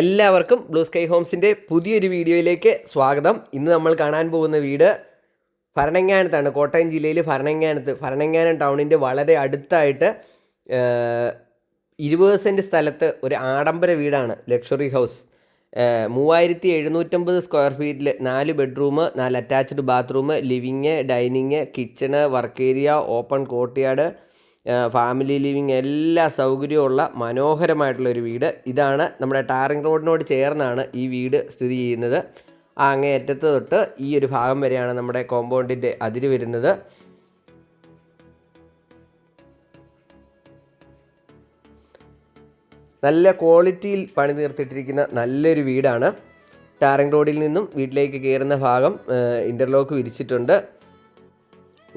എല്ലാവർക്കും blue sky ഹോംസിന്റെ പുതിയൊരു വീഡിയോയിലേക്ക് സ്വാഗതം. ഇന്ന് നമ്മൾ കാണാൻ പോകുന്ന വീട് ഭരണങ്ങാനത്താണ്. കോട്ടയം ജില്ലയിൽ ഭരണങ്ങാനത്ത്. ഭരണങ്ങാനം ടൗണിന്റെ വളരെ അടുത്തായിട്ട് ഇരുപത് സെന്റ് സ്ഥലത്ത് ഒരു ആഡംബര വീടാണ്. ലക്ഷറി ഹൗസ് മൂവായിരത്തി എഴുന്നൂറ്റമ്പത് സ്ക്വയർ ഫീറ്റിൽ നാല് ബെഡ്റൂം നാല് attached bathroom living dining kitchen work area open courtyard family living എല്ലാ സൗകര്യമുള്ള മനോഹരമായിട്ടുള്ള ഒരു വീട്. ഇതാണ് നമ്മുടെ ടാറിംഗ് റോഡിനോട് ചേർന്നാണ് ഈ വീട് സ്ഥിതി ചെയ്യുന്നത്. ആ അങ്ങേയറ്റത്ത് തൊട്ട് ഈ ഒരു ഭാഗം വരെയാണ് നമ്മുടെ കോമ്പൗണ്ടിന്റെ അതിര് വരുന്നത്. നല്ല ക്വാളിറ്റിയിൽ പണി തീർത്തിട്ടിരിക്കുന്ന നല്ലൊരു വീടാണ്. ടാറിംഗ് റോഡിൽ നിന്നും വീട്ടിലേക്ക് കയറുന്ന ഭാഗം ഇന്റർലോക്ക് വിരിച്ചിട്ടുണ്ട്.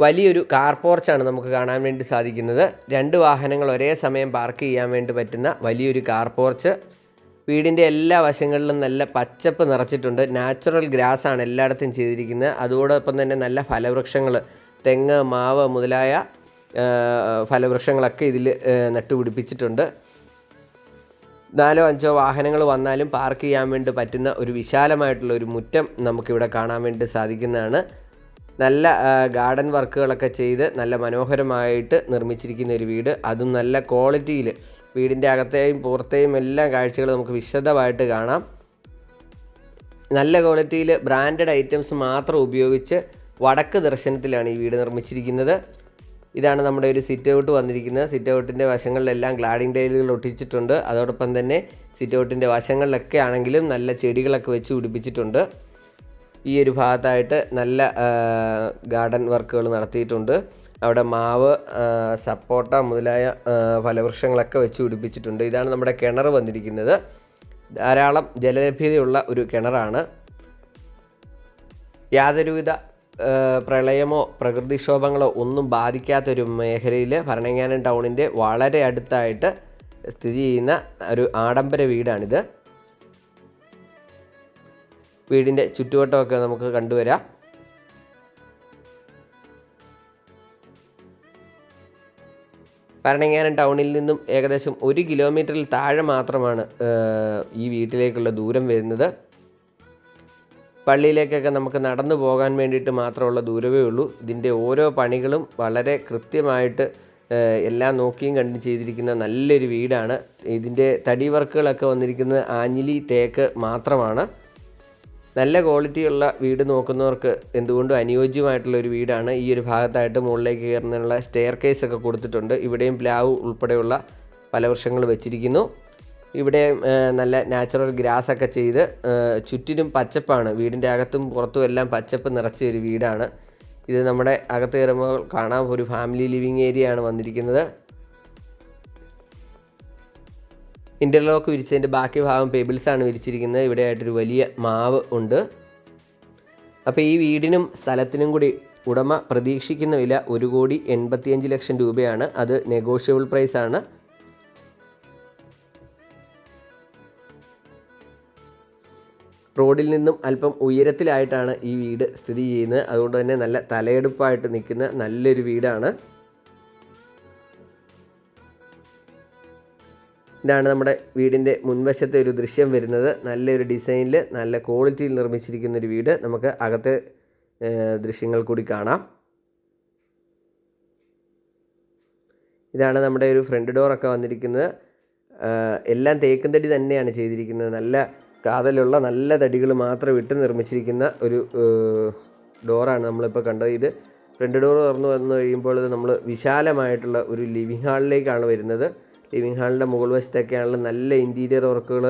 വലിയൊരു കാർ പോർച്ചാണ് നമുക്ക് കാണാൻ വേണ്ടി സാധിക്കുന്നത്. രണ്ട് വാഹനങ്ങൾ ഒരേ സമയം പാർക്ക് ചെയ്യാൻ വേണ്ടി പറ്റുന്ന വലിയൊരു കാർ പോർച്ച്. വീടിന്റെ എല്ലാ വശങ്ങളിലും നല്ല പച്ചപ്പ് നിറച്ചിട്ടുണ്ട്. നാച്ചുറൽ ഗ്രാസ് ആണ് എല്ലായിടത്തും ചെയ്തിരിക്കുന്നത്. അതോടൊപ്പം തന്നെ നല്ല ഫലവൃക്ഷങ്ങൾ തെങ്ങ് മാവ് മുതലായ ഫലവൃക്ഷങ്ങളൊക്കെ ഇതിൽ നട്ടുപിടിപ്പിച്ചിട്ടുണ്ട്. നാലോ അഞ്ചോ വാഹനങ്ങൾ വന്നാലും പാർക്ക് ചെയ്യാൻ വേണ്ടി പറ്റുന്ന ഒരു വിശാലമായിട്ടുള്ള ഒരു മുറ്റം നമുക്കിവിടെ കാണാൻ വേണ്ടി സാധിക്കുന്നതാണ്. നല്ല ഗാർഡൻ വർക്കുകളൊക്കെ ചെയ്ത് നല്ല മനോഹരമായിട്ട് നിർമ്മിച്ചിരിക്കുന്ന ഒരു വീട്. അതും നല്ല ക്വാളിറ്റിയിൽ വീടിന്റെ അകത്തെയും പുറത്തെയും എല്ലാം കാഴ്ചകൾ നമുക്ക് വിശദമായിട്ട് കാണാം. നല്ല ക്വാളിറ്റിയിൽ ബ്രാൻഡഡ് ഐറ്റംസ് മാത്രം ഉപയോഗിച്ച് വടക്ക് ദർശനത്തിലാണ് ഈ വീട് നിർമ്മിച്ചിരിക്കുന്നത്. ഇതാണ് നമ്മുടെ ഒരു സിറ്റ് ഔട്ട് വന്നിരിക്കുന്നത്. സിറ്റ് ഔട്ടിന്റെ വശങ്ങളിലെല്ലാം ഗ്ലാഡിംഗ് ടൈലുകൾ ഒട്ടിച്ചിട്ടുണ്ട്. അതോടൊപ്പം തന്നെ സിറ്റ് ഔട്ടിന്റെ വശങ്ങളിലൊക്കെ ആണെങ്കിലും നല്ല ചെടികളൊക്കെ വെച്ച് പിടിപ്പിച്ചിട്ടുണ്ട്. ഈ ഒരു ഭാഗത്തായിട്ട് നല്ല ഗാർഡൻ വർക്കുകൾ നടത്തിയിട്ടുണ്ട്. അവിടെ മാവ് സപ്പോട്ട മുതലായ ഫലവൃക്ഷങ്ങളൊക്കെ വെച്ച് പിടിപ്പിച്ചിട്ടുണ്ട്. ഇതാണ് നമ്മുടെ കിണർ വന്നിരിക്കുന്നത്. ധാരാളം ജലലഭ്യതയുള്ള ഒരു കിണറാണ്. യാതൊരുവിധ പ്രളയമോ പ്രകൃതിക്ഷോഭങ്ങളോ ഒന്നും ബാധിക്കാത്തൊരു മേഖലയിൽ ഭരണങ്ങാനം ടൗണിന്റെ വളരെ അടുത്തായിട്ട് സ്ഥിതി ചെയ്യുന്ന ഒരു ആഡംബര വീടാണിത്. വീടിന്റെ ചുറ്റുവട്ടമൊക്കെ നമുക്ക് കണ്ടുവരാം. ഭരണങ്ങാനം ടൗണിൽ നിന്നും ഏകദേശം ഒരു കിലോമീറ്ററിൽ താഴെ മാത്രമാണ് ഈ വീട്ടിലേക്കുള്ള ദൂരം വരുന്നത്. പള്ളിയിലേക്കൊക്കെ നമുക്ക് നടന്നു പോകാൻ വേണ്ടിയിട്ട് മാത്രമുള്ള ദൂരമേ ഉള്ളൂ. ഇതിന്റെ ഓരോ പണികളും വളരെ കൃത്യമായിട്ട് എല്ലാം നോക്കിയും കണ്ടും ചെയ്തിരിക്കുന്ന നല്ലൊരു വീടാണ്. ഇതിന്റെ തടി വർക്കുകളൊക്കെ വന്നിരിക്കുന്നത് ആഞ്ഞിലി തേക്ക് മാത്രമാണ്. നല്ല ക്വാളിറ്റിയുള്ള വീട് നോക്കുന്നവർക്ക് എന്തുകൊണ്ടും അനുയോജ്യമായിട്ടുള്ള ഒരു വീടാണ്. ഈ ഒരു ഭാഗത്തായിട്ട് മുകളിലേക്ക് കയറുന്നതിനുള്ള സ്റ്റെയർ കേസ് ഒക്കെ കൊടുത്തിട്ടുണ്ട്. ഇവിടെയും പ്ലാവ് ഉൾപ്പെടെയുള്ള പല വൃക്ഷങ്ങൾ വെച്ചിരിക്കുന്നു. ഇവിടെ നല്ല നാച്ചുറൽ ഗ്രാസ് ഒക്കെ ചെയ്ത് ചുറ്റിനും പച്ചപ്പാണ്. വീടിന്റെ അകത്തും പുറത്തും എല്ലാം പച്ചപ്പ് നിറച്ച ഒരു വീടാണ്. ഇത് നമ്മുടെ അകത്ത് കയറുമ്പോൾ കാണാം. ഒരു ഫാമിലി ലിവിങ് ഏരിയ ആണ് വന്നിരിക്കുന്നത്. ഇന്റർലോക്ക് വിരിച്ചതിന്റെ ബാക്കി ഭാഗം പേബിൾസാണ് വിരിച്ചിരിക്കുന്നത്. ഇവിടെ ആയിട്ടൊരു വലിയ മാവ് ഉണ്ട്. അപ്പോൾ ഈ വീടിനും സ്ഥലത്തിനും കൂടി ഉടമ പ്രതീക്ഷിക്കുന്ന വില ഒരു കോടി എൺപത്തിയഞ്ച് ലക്ഷം രൂപയാണ്. അത് നെഗോഷ്യബിൾ പ്രൈസ് ആണ്. റോഡിൽ നിന്നും അല്പം ഉയരത്തിലായിട്ടാണ് ഈ വീട് സ്ഥിതി ചെയ്യുന്നത്. അതുകൊണ്ട് തന്നെ നല്ല തലയെടുപ്പായിട്ട് നിൽക്കുന്ന നല്ലൊരു വീടാണ്. ഇതാണ് നമ്മുടെ വീടിന്റെ മുൻവശത്തെ ഒരു ദൃശ്യം വരുന്നത്. നല്ലൊരു ഡിസൈനിൽ നല്ല ക്വാളിറ്റിയിൽ നിർമ്മിച്ചിരിക്കുന്ന ഒരു വീട്. നമുക്ക് അകത്തെ ദൃശ്യങ്ങൾ കൂടി കാണാം. ഇതാണ് നമ്മുടെ ഒരു ഫ്രണ്ട് ഡോറൊക്കെ വന്നിരിക്കുന്നത്. എല്ലാം തേക്കും തടി തന്നെയാണ് ചെയ്തിരിക്കുന്നത്. നല്ല കാതലുള്ള നല്ല തടികൾ മാത്രം ഇട്ട് നിർമ്മിച്ചിരിക്കുന്ന ഒരു ഡോറാണ് നമ്മളിപ്പോൾ കണ്ടത്. ഇത് ഫ്രണ്ട് ഡോർ തുറന്നു വന്നു കഴിയുമ്പോൾ നമ്മൾ വിശാലമായിട്ടുള്ള ഒരു ലിവിങ് ഹാളിലേക്കാണ് വരുന്നത്. ലിവിങ് ഹാളിന്റെ മുകൾ വശത്തൊക്കെയാണല്ലോ നല്ല ഇന്റീരിയർ വർക്കുകൾ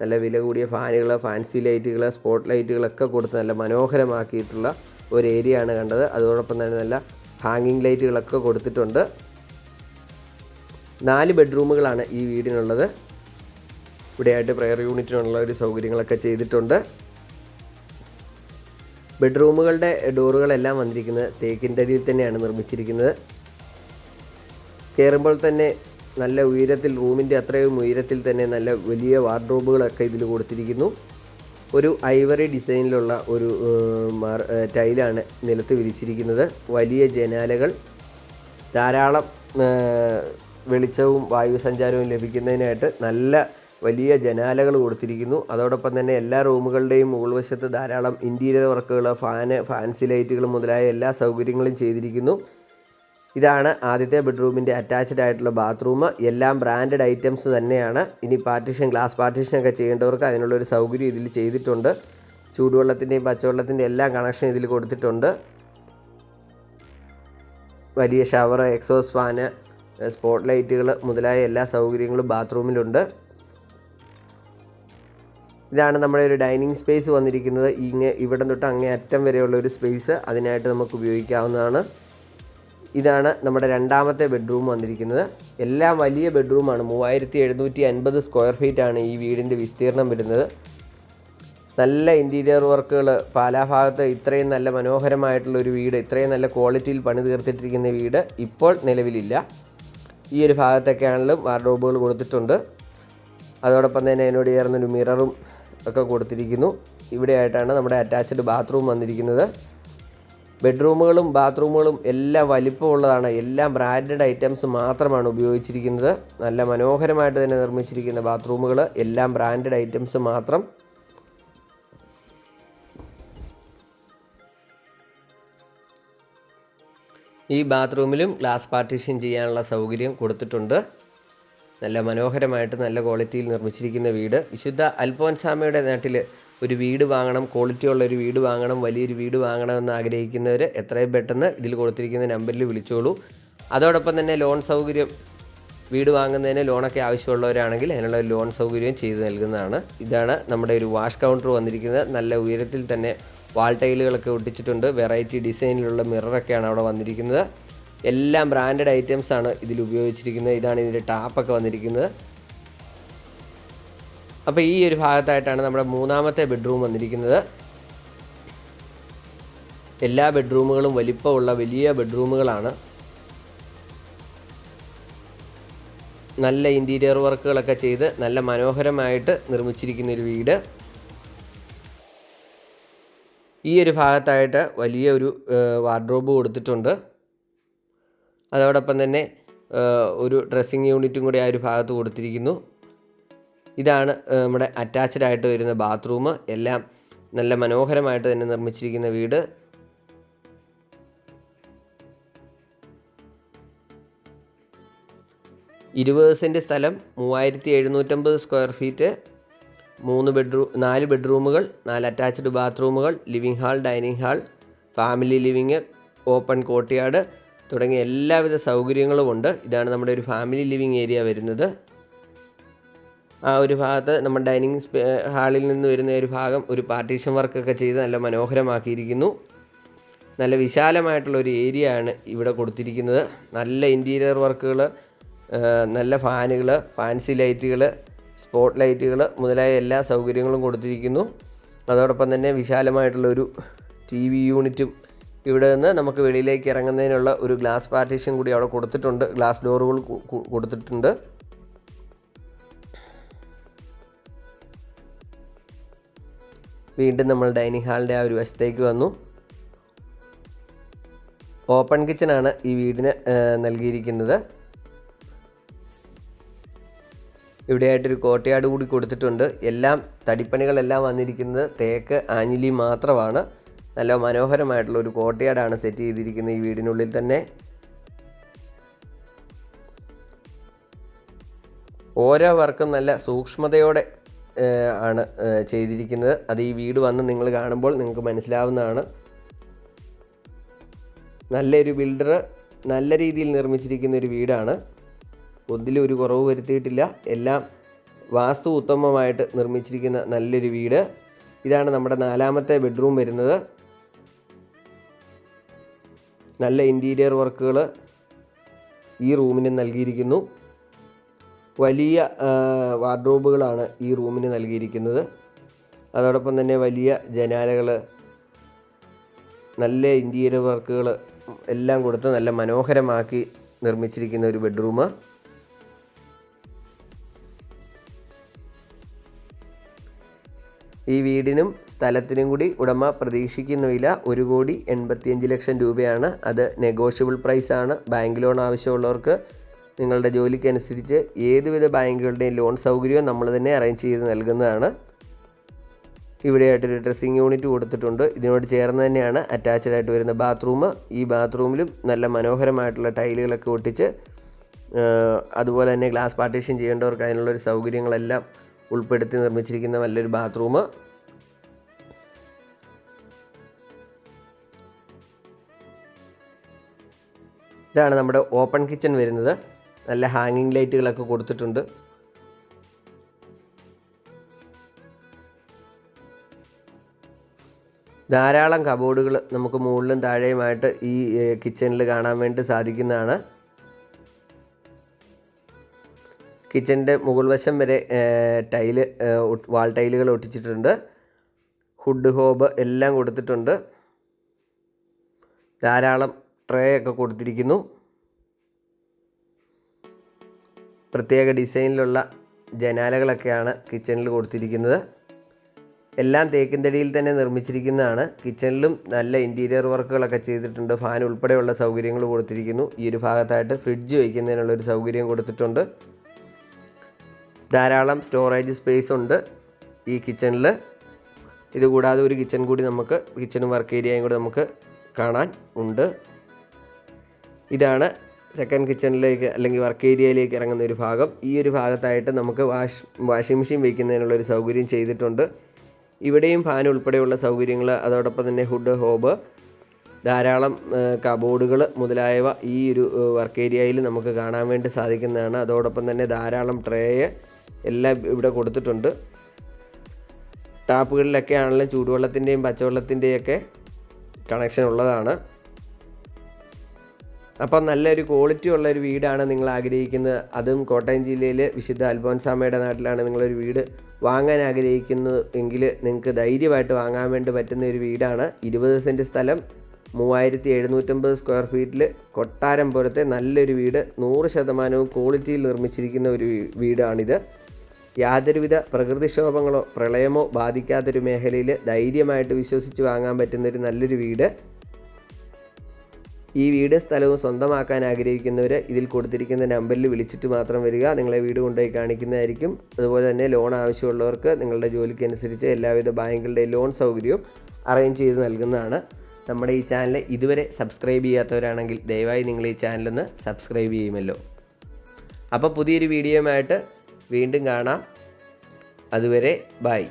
നല്ല വില കൂടിയ ഫാനുകൾ ഫാൻസി ലൈറ്റുകൾ സ്പോട്ട് ലൈറ്റുകളൊക്കെ കൊടുത്ത് നല്ല മനോഹരമാക്കിയിട്ടുള്ള ഒരു ഏരിയ ആണ് കണ്ടത്. അതോടൊപ്പം തന്നെ നല്ല ഹാങ്ങിങ് ലൈറ്റുകളൊക്കെ കൊടുത്തിട്ടുണ്ട്. നാല് ബെഡ്റൂമുകളാണ് ഈ വീടിനുള്ളത്. ഇവിടെയായിട്ട് പ്രെയർ യൂണിറ്റിനുള്ള ഒരു സൗകര്യങ്ങളൊക്കെ ചെയ്തിട്ടുണ്ട്. ബെഡ്റൂമുകളുടെ ഡോറുകളെല്ലാം വന്നിരിക്കുന്നത് തേക്കിൻ തടിയിൽ തന്നെയാണ് നിർമ്മിച്ചിരിക്കുന്നത്. കയറുമ്പോൾ തന്നെ നല്ല ഉയരത്തിൽ റൂമിന്റെ അത്രയും ഉയരത്തിൽ തന്നെ നല്ല വലിയ വാർഡ്രോബുകളൊക്കെ ഇതിൽ കൊടുത്തിരിക്കുന്നു. ഒരു ഐവറി ഡിസൈനിലുള്ള ഒരു ടൈലാണ് നിലത്ത് വിരിച്ചിരിക്കുന്നത്. വലിയ ജനാലകൾ ധാരാളം വെളിച്ചവും വായു സഞ്ചാരവും ലഭിക്കുന്നതിനായിട്ട് നല്ല വലിയ ജനാലകൾ കൊടുത്തിരിക്കുന്നു. അതോടൊപ്പം തന്നെ എല്ലാ റൂമുകളുടെയും മുകൾ വശത്ത് ധാരാളം ഇന്റീരിയർ വർക്കുകൾ ഫാന് ഫാൻസി ലൈറ്റുകൾ മുതലായ എല്ലാ സൗകര്യങ്ങളും ചെയ്തിരിക്കുന്നു. ഇതാണ് ആദ്യത്തെ ബെഡ്റൂമിന്റെ അറ്റാച്ച്ഡ് ആയിട്ടുള്ള ബാത്റൂം എല്ലാം ബ്രാൻഡഡ് ഐറ്റംസ് തന്നെയാണ്. ഇനി പാർട്ടീഷൻ ഗ്ലാസ് പാർട്ടീഷൻ പാർട്ടീഷനൊക്കെ ചെയ്യേണ്ടവർക്ക് അതിനുള്ളൊരു സൗകര്യം ഇതിൽ ചെയ്തിട്ടുണ്ട്. ചൂടുവെള്ളത്തിന്റെയും പച്ചവെള്ളത്തിന്റെയും എല്ലാം കണക്ഷൻ ഇതിൽ കൊടുത്തിട്ടുണ്ട്. വലിയ ഷവർ എക്സോസ് ഫാന് സ്പോട്ട് ലൈറ്റുകൾ മുതലായ എല്ലാ സൗകര്യങ്ങളും ബാത്റൂമിലുണ്ട് ഇതാണ് നമ്മുടെ ഒരു ഡൈനിങ് സ്പേസ് വന്നിരിക്കുന്നത്. ഇങ്ങ് ഇവിടെ തൊട്ട് അങ്ങേ അറ്റം വരെയുള്ള ഒരു സ്പേസ് അതിനായിട്ട് നമുക്ക് ഉപയോഗിക്കാവുന്നതാണ്. ഇതാണ് നമ്മുടെ രണ്ടാമത്തെ ബെഡ്റൂം വന്നിരിക്കുന്നത്. എല്ലാം വലിയ ബെഡ്റൂമാണ് മൂവായിരത്തി എഴുന്നൂറ്റി അൻപത് സ്ക്വയർ ഫീറ്റ് ആണ് ഈ വീടിന്റെ വിസ്തീർണം വരുന്നത്. നല്ല ഇന്റീരിയർ വർക്കുകൾ പാലാഭാഗത്ത് ഇത്രയും നല്ല മനോഹരമായിട്ടുള്ള ഒരു വീട് ഇത്രയും നല്ല ക്വാളിറ്റിയിൽ പണി തീർത്തിട്ടിരിക്കുന്ന വീട് ഇപ്പോൾ നിലവിലില്ല. ഈ ഒരു ഭാഗത്തൊക്കെ ആണെങ്കിലും വാർഡ്രോബുകൾ കൊടുത്തിട്ടുണ്ട്. അതോടൊപ്പം തന്നെ അതിനോട് ചേർന്നൊരു മിററും ഒക്കെ കൊടുത്തിരിക്കുന്നു. ഇവിടെയായിട്ടാണ് നമ്മുടെ അറ്റാച്ച്ഡ് ബാത്റൂം വന്നിരിക്കുന്നത്. ബെഡ്റൂമുകളും ബാത്റൂമുകളും എല്ലാം വലിപ്പമുള്ളതാണ്. എല്ലാം ബ്രാൻഡഡ് ഐറ്റംസ് മാത്രമാണ് ഉപയോഗിച്ചിരിക്കുന്നത്. നല്ല മനോഹരമായിട്ട് തന്നെ നിർമ്മിച്ചിരിക്കുന്ന ബാത്റൂമുകൾ എല്ലാം ബ്രാൻഡഡ് ഐറ്റംസ് മാത്രം. ഈ ബാത്റൂമിലും ഗ്ലാസ് പാർട്ടീഷൻ ചെയ്യാനുള്ള സൗകര്യം കൊടുത്തിട്ടുണ്ട്. നല്ല മനോഹരമായിട്ട് നല്ല ക്വാളിറ്റിയിൽ നിർമ്മിച്ചിരിക്കുന്ന വീട്. വിശുദ്ധ അൽഫോൻസാമയുടെ നാട്ടിൽ ഒരു വീട് വാങ്ങണം ക്വാളിറ്റി ഉള്ള ഒരു വീട് വാങ്ങണം വലിയൊരു വീട് വാങ്ങണമെന്ന് ആഗ്രഹിക്കുന്നവർ എത്രയും പെട്ടെന്ന് ഇതിൽ കൊടുത്തിരിക്കുന്ന നമ്പറിൽ വിളിച്ചോളൂ. അതോടൊപ്പം തന്നെ ലോൺ സൗകര്യം വീട് വാങ്ങുന്നതിന് ലോണൊക്കെ ആവശ്യമുള്ളവരാണെങ്കിൽ അതിനുള്ള ലോൺ സൗകര്യം ചെയ്തു നൽകുന്നതാണ്. ഇതാണ് നമ്മുടെ ഒരു വാഷ് കൗണ്ടർ വന്നിരിക്കുന്നത്. നല്ല ഉയരത്തിൽ തന്നെ വാൾ ടൈലുകളൊക്കെ ഒട്ടിച്ചിട്ടുണ്ട്. വെറൈറ്റി ഡിസൈനിലുള്ള മിററൊക്കെയാണ് അവിടെ വന്നിരിക്കുന്നത്. എല്ലാം ബ്രാൻഡഡ് ഐറ്റംസാണ് ഇതിൽ ഉപയോഗിച്ചിരിക്കുന്നത്. ഇതാണ് ഇതിന്റെ ടാപ്പൊക്കെ വന്നിരിക്കുന്നത്. അപ്പോൾ ഈ ഒരു ഭാഗത്തായിട്ടാണ് നമ്മുടെ മൂന്നാമത്തെ ബെഡ്റൂം വന്നിരിക്കുന്നത്. എല്ലാ ബെഡ്റൂമുകളും വലിപ്പമുള്ള വലിയ ബെഡ്റൂമുകളാണ്. നല്ല ഇന്റീരിയർ വർക്കുകളൊക്കെ ചെയ്ത് നല്ല മനോഹരമായിട്ട് നിർമ്മിച്ചിരിക്കുന്ന ഒരു വീട്. ഈ ഒരു ഭാഗത്തായിട്ട് വലിയ ഒരു വാർഡ്രോബ് കൊടുത്തിട്ടുണ്ട്. അതോടൊപ്പം തന്നെ ഒരു ഡ്രസ്സിങ് യൂണിറ്റും കൂടി ആ ഒരു ഭാഗത്ത് കൊടുത്തിരിക്കുന്നു. ഇതാണ് നമ്മുടെ അറ്റാച്ച്ഡ് ആയിട്ട് വരുന്ന ബാത്റൂം എല്ലാം നല്ല മനോഹരമായിട്ട് തന്നെ നിർമ്മിച്ചിരിക്കുന്ന വീട്. ഇരുപത് സെന്റ് സ്ഥലം മൂവായിരത്തി എഴുന്നൂറ്റമ്പത് സ്ക്വയർ ഫീറ്റ് മൂന്ന് ബെഡ്റൂം നാല് ബെഡ്റൂമുകൾ നാല് attached ബാത്റൂമുകൾ living hall dining hall family living open courtyard തുടങ്ങിയ എല്ലാവിധ സൗകര്യങ്ങളും ഉണ്ട്. ഇതാണ് നമ്മുടെ ഒരു ഫാമിലി ലിവിങ് ഏരിയ വരുന്നത്. ആ ഒരു ഭാഗത്ത് നമ്മുടെ ഡൈനിങ് ഹാളിൽ നിന്ന് വരുന്ന ഒരു ഭാഗം ഒരു പാർട്ടീഷൻ വർക്കൊക്കെ ചെയ്ത് നല്ല മനോഹരമാക്കിയിരിക്കുന്നു. നല്ല വിശാലമായിട്ടുള്ള ഒരു ഏരിയ ആണ് ഇവിടെ കൊടുത്തിരിക്കുന്നത്. നല്ല ഇന്റീരിയർ വർക്കുകൾ നല്ല ഫാനുകൾ ഫാൻസി ലൈറ്റുകൾ സ്പോട്ട് ലൈറ്റുകൾ മുതലായ എല്ലാ സൗകര്യങ്ങളും കൊടുത്തിരിക്കുന്നു. അതോടൊപ്പം തന്നെ വിശാലമായിട്ടുള്ള ഒരു ടി വി യൂണിറ്റും ഇവിടെ നിന്ന് നമുക്ക് വെളിയിലേക്ക് ഇറങ്ങുന്നതിനുള്ള ഒരു ഗ്ലാസ് പാർട്ടീഷൻ കൂടി അവിടെ കൊടുത്തിട്ടുണ്ട്. ഗ്ലാസ് ഡോറുകൾ കൊടുത്തിട്ടുണ്ട്. വീണ്ടും നമ്മൾ ഡൈനിങ് ഹാളിന്റെ ആ ഒരു വശത്തേക്ക് വന്നു. ഓപ്പൺ കിച്ചണാണ് ഈ വീടിന് നൽകിയിരിക്കുന്നത്. ഇവിടെയായിട്ടൊരു കോട്ടയാട് കൂടി കൊടുത്തിട്ടുണ്ട്. എല്ലാം തടിപ്പണികളെല്ലാം വന്നിരിക്കുന്നത് തേക്ക് ആഞ്ഞിലി മാത്രമാണ്. നല്ല മനോഹരമായിട്ടുള്ള ഒരു കോട്ടയാടാണ് സെറ്റ് ചെയ്തിരിക്കുന്നത് ഈ വീടിനുള്ളിൽ തന്നെ. ഓരോ വർക്കും നല്ല സൂക്ഷ്മതയോടെ ആണ് ചെയ്തിരിക്കുന്നത്. അത് ഈ വീട് വന്ന് നിങ്ങൾ കാണുമ്പോൾ നിങ്ങൾക്ക് മനസ്സിലാവുന്നതാണ്. നല്ലൊരു ബിൽഡർ നല്ല രീതിയിൽ നിർമ്മിച്ചിരിക്കുന്ന ഒരു വീടാണ്. ഒന്നിലും ഒരു കുറവ് വരുത്തിയിട്ടില്ല. എല്ലാം വാസ്തു ഉത്തമമായിട്ട് നിർമ്മിച്ചിരിക്കുന്ന നല്ലൊരു വീട്. ഇതാണ് നമ്മുടെ നാലാമത്തെ ബെഡ്റൂം വരുന്നത്. നല്ല ഇന്റീരിയർ വർക്കുകൾ ഈ റൂമിന് നൽകിയിരിക്കുന്നു. വലിയ വാർഡ്രോബുകളാണ് ഈ റൂമിന് നൽകിയിരിക്കുന്നത്. അതോടൊപ്പം തന്നെ വലിയ ജനാലകൾ നല്ല ഇന്റീരിയർ വർക്കുകൾ എല്ലാം കൊടുത്ത് നല്ല മനോഹരമാക്കി നിർമ്മിച്ചിരിക്കുന്ന ഒരു ബെഡ്റൂം ഈ വീടിനും സ്ഥലത്തിനും കൂടി ഉടമ പ്രതീക്ഷിക്കുന്ന വില ഒരു കോടി എൺപത്തിയഞ്ച് ലക്ഷം രൂപയാണ്. അത് നെഗോഷ്യബിൾ പ്രൈസാണ് ബാങ്ക് ലോൺ ആവശ്യമുള്ളവർക്ക് നിങ്ങളുടെ ജോലിക്കനുസരിച്ച് ഏതുവിധ ബാങ്കുകളുടെയും ലോൺ സൗകര്യവും നമ്മൾ തന്നെ അറേഞ്ച് ചെയ്ത് നൽകുന്നതാണ്. ഇവിടെയായിട്ടൊരു ഡ്രസ്സിങ് യൂണിറ്റ് കൊടുത്തിട്ടുണ്ട്. ഇതിനോട് ചേർന്ന് തന്നെയാണ് അറ്റാച്ച്ഡ് ആയിട്ട് വരുന്ന ബാത്റൂം. ഈ ബാത്റൂമിലും നല്ല മനോഹരമായിട്ടുള്ള ടൈലുകളൊക്കെ ഒട്ടിച്ച് അതുപോലെ തന്നെ ഗ്ലാസ് പാർട്ടീഷൻ ചെയ്യേണ്ടവർക്ക് അതിനുള്ളൊരു സൗകര്യങ്ങളെല്ലാം ഉൾപ്പെടുത്തി നിർമ്മിച്ചിരിക്കുന്ന നല്ലൊരു ബാത്റൂം. ഇതാണ് നമ്മുടെ ഓപ്പൺ കിച്ചൺ വരുന്നത്. നല്ല ഹാങ്ങിങ് ലൈറ്റുകളൊക്കെ കൊടുത്തിട്ടുണ്ട്. ധാരാളം കബോർഡുകൾ നമുക്ക് മുകളിലും താഴെയുമായിട്ട് ഈ കിച്ചണിൽ കാണാൻ വേണ്ടി സാധിക്കുന്നതാണ്. കിച്ചണിന്റെ മുകൾ വശം വരെ ടൈൽ വാൾ ടൈലുകൾ ഒട്ടിച്ചിട്ടുണ്ട്. ഹുഡ് ഹോബ് എല്ലാം കൊടുത്തിട്ടുണ്ട്. ധാരാളം ട്രേ ഒക്കെ കൊടുത്തിരിക്കുന്നു. പ്രത്യേക ഡിസൈനിലുള്ള ജനാലകളൊക്കെയാണ് കിച്ചണിൽ കൊടുത്തിരിക്കുന്നത്. എല്ലാം തേക്കിൻതടിയിൽ തന്നെ നിർമ്മിച്ചിരിക്കുന്നതാണ്. കിച്ചണിലും നല്ല ഇന്റീരിയർ വർക്കുകളൊക്കെ ചെയ്തിട്ടുണ്ട്. ഫാൻ ഉൾപ്പെടെയുള്ള സൗകര്യങ്ങൾ കൊടുത്തിരിക്കുന്നു. ഈ ഒരു ഭാഗത്തായിട്ട് ഫ്രിഡ്ജ് വയ്ക്കുന്നതിനുള്ള ഒരു സൗകര്യം കൊടുത്തിട്ടുണ്ട്. ധാരാളം സ്റ്റോറേജ് സ്പേസ് ഉണ്ട് ഈ കിച്ചണിൽ ഇതുകൂടാതെ ഒരു കിച്ചൺ കൂടി നമുക്ക് കിച്ചണും വർക്ക് ഏരിയയും കൂടി നമുക്ക് കാണാൻ ഉണ്ട്. ഇതാണ് സെക്കൻഡ് കിച്ചണിലേക്ക് അല്ലെങ്കിൽ വർക്ക് ഏരിയയിലേക്ക് ഇറങ്ങുന്ന ഒരു ഭാഗം. ഈ ഒരു ഭാഗത്തായിട്ട് നമുക്ക് വാഷ് വാഷിംഗ് മെഷീൻ വയ്ക്കുന്നതിനുള്ള ഒരു സൗകര്യം ചെയ്തിട്ടുണ്ട്. ഇവിടെയും ഫാൻ ഉൾപ്പെടെയുള്ള സൗകര്യങ്ങൾ അതോടൊപ്പം തന്നെ ഹുഡ് ഹോബ് ധാരാളം കബോർഡുകൾ മുതലായവ ഈ ഒരു വർക്ക് ഏരിയയിൽ നമുക്ക് കാണാൻ വേണ്ടി സാധിക്കുന്നതാണ്. അതോടൊപ്പം തന്നെ ധാരാളം ട്രേയ് എല്ലാം ഇവിടെ കൊടുത്തിട്ടുണ്ട്. ടാപ്പുകളിലൊക്കെ ആണെങ്കിലും ചൂടുവെള്ളത്തിന്റെയും പച്ചവെള്ളത്തിന്റെയൊക്കെ കണക്ഷൻ ഉള്ളതാണ്. അപ്പം നല്ലൊരു ക്വാളിറ്റി ഉള്ള ഒരു വീടാണ് നിങ്ങൾ ആഗ്രഹിക്കുന്നത്. അതും കോട്ടയം ജില്ലയിൽ വിശുദ്ധ അൽഫോൻസാമയുടെ നാട്ടിലാണ് നിങ്ങളൊരു വീട് വാങ്ങാൻ ആഗ്രഹിക്കുന്നത് എങ്കിൽ നിങ്ങൾക്ക് ധൈര്യമായിട്ട് വാങ്ങാൻ വേണ്ടി പറ്റുന്ന ഒരു വീടാണ്. ഇരുപത് സെന്റ് സ്ഥലം മൂവായിരത്തി എഴുന്നൂറ്റമ്പത് സ്ക്വയർ ഫീറ്റിൽ കൊട്ടാരം പോലത്തെ നല്ലൊരു വീട് നൂറ് ശതമാനവും ക്വാളിറ്റിയിൽ നിർമ്മിച്ചിരിക്കുന്ന ഒരു വീടാണിത്. യാതൊരുവിധ പ്രകൃതിക്ഷോഭങ്ങളോ പ്രളയമോ ബാധിക്കാത്തൊരു മേഖലയിൽ ധൈര്യമായിട്ട് വിശ്വസിച്ച് വാങ്ങാൻ പറ്റുന്ന ഒരു നല്ലൊരു വീട്. ഈ വീട് സ്ഥലവും സ്വന്തമാക്കാൻ ആഗ്രഹിക്കുന്നവർ ഇതിൽ കൊടുത്തിരിക്കുന്ന നമ്പറിൽ വിളിച്ചിട്ട് മാത്രം വരിക. നിങ്ങളെ വീട് കൊണ്ടുപോയി കാണിക്കുന്നതായിരിക്കും. അതുപോലെ തന്നെ ലോൺ ആവശ്യമുള്ളവർക്ക് നിങ്ങളുടെ ജോലിക്ക് അനുസരിച്ച് എല്ലാവിധ ബാങ്കുകളുടെ ലോൺ സൗകര്യവും അറേഞ്ച് ചെയ്ത് നൽകുന്നതാണ്. നമ്മുടെ ഈ ചാനൽ ഇതുവരെ സബ്സ്ക്രൈബ് ചെയ്യാത്തവരാണെങ്കിൽ ദയവായി നിങ്ങൾ ഈ ചാനലൊന്ന് സബ്സ്ക്രൈബ് ചെയ്യുമല്ലോ. അപ്പോൾ പുതിയൊരു വീഡിയോയുമായിട്ട് വീണ്ടും കാണാം. അതുവരെ ബൈ